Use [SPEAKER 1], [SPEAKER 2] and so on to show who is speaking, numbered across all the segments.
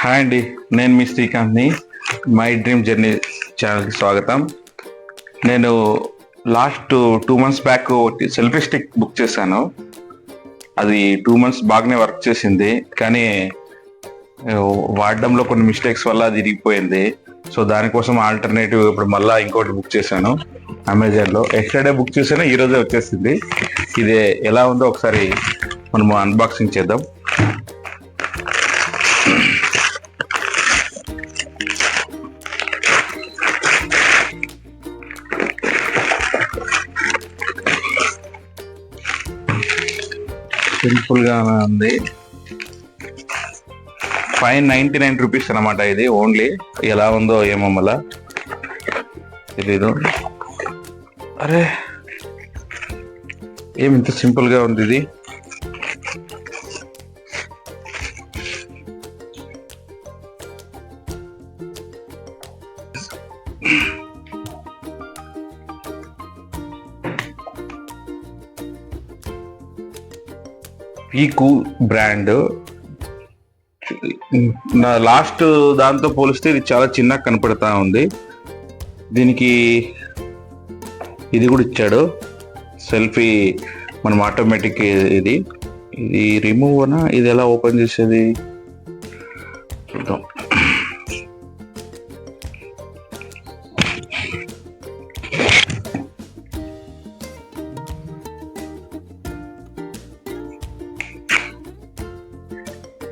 [SPEAKER 1] Hi అండి నేను మీ శ్రీకాంత్ని మై డ్రీమ్ జర్నీ ఛానల్కి స్వాగతం. నేను last two months back selfie stick book చేశాను. అది టూ మంత్స్ బాగానే వర్క్ చేసింది. కానీ వాడడంలో కొన్ని మిస్టేక్స్ వల్ల అది ఇరిగిపోయింది. సో దానికోసం ఆల్టర్నేటివ్ ఇప్పుడు మళ్ళీ ఇంకోటి బుక్ చేశాను అమెజాన్లో ఎస్టర్డే బుక్ చేసాను ఈరోజే వచ్చేసింది. ఇది ఎలా ఉందో ఒకసారి మనము అన్బాక్సింగ్ చేద్దాం. సింపుల్గా ఉంది. ఫైవ్ నైన్టీ నైన్ రూపీస్ అనమాట ఇది ఓన్లీ ఎలా ఉందో ఏమో మళ్ళా. తెలీదు. అరే. ఏమి ఇంత సింపుల్గా ఉంది ఇది? పీకు బ్రాండ్. నా లాస్ట్ దాంతో పోలిస్తే ఇది చాలా చిన్నగా కనపడతా ఉంది. దీనికి ఇది కూడా ఇచ్చాడు. సెల్ఫీ మనం ఆటోమేటిక్ ఇది. ఇది రిమూవ్ అనా ఇది ఎలా ఓపెన్ చేసేది? చూద్దాం.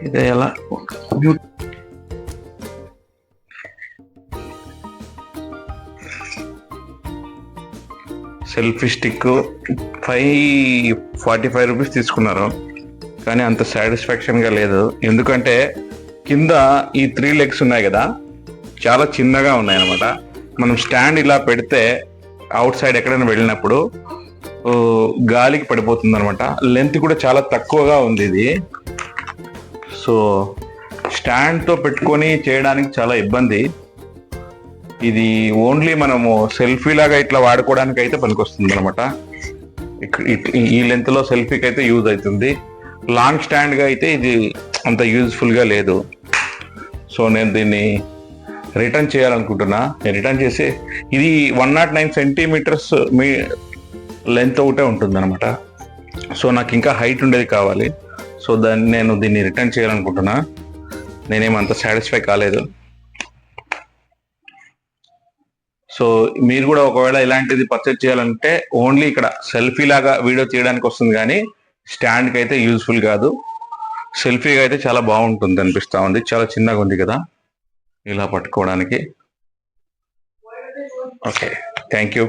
[SPEAKER 1] ఇది ఎలా? Selfie stick five forty five rupees తీసుకున్నారు. కానీ అంత సాటిస్ఫాక్షన్గా లేదు. ఎందుకంటే కింద ఈ త్రీ లెగ్స్ ఉన్నాయి కదా చాలా చిన్నగా ఉన్నాయి అనమాట మనం స్టాండ్ ఇలా పెడితే అవుట్ సైడ్ ఎక్కడైనా వెళ్ళినప్పుడు గాలికి పడిపోతుంది అనమాట లెంత్ కూడా చాలా తక్కువగా ఉంది ఇది. సో స్టాండ్తో పెట్టుకొని చేయడానికి చాలా ఇబ్బంది. ఇది ఓన్లీ మనము సెల్ఫీ లాగా ఇట్లా వాడుకోవడానికి అయితే పనికొస్తుంది అనమాట ఈ లెంత్లో సెల్ఫీకి అయితే యూజ్ అవుతుంది లాంగ్ స్టాండ్గా అయితే ఇది అంత యూజ్ఫుల్గా లేదు. సో నేను దీన్ని రిటర్న్ చేయాలనుకుంటున్నా. నేను రిటర్న్ చేసి ఇది వన్ నాట్ నైన్ సెంటీమీటర్స్ మీ లెంత్ ఒకటే ఉంటుంది అనమాట సో నాకు ఇంకా హైట్ ఉండేది కావాలి. సో దాన్ని నేను దీన్ని రిటర్న్ చేయాలనుకుంటున్నా. నేనేమంత సాటిస్ఫై కాలేదు. సో మీరు కూడా ఒకవేళ ఇలాంటిది పర్చేజ్ చేయాలంటే ఓన్లీ ఇక్కడ సెల్ఫీ లాగా వీడియో తీయడానికి వస్తుంది కానీ స్టాండ్కి అయితే యూజ్ఫుల్ కాదు. సెల్ఫీగా అయితే చాలా బాగుంటుంది అనిపిస్తూ ఉంది. చాలా చిన్నగా ఉంది కదా. ఇలా పట్టుకోవడానికి. Okay thank you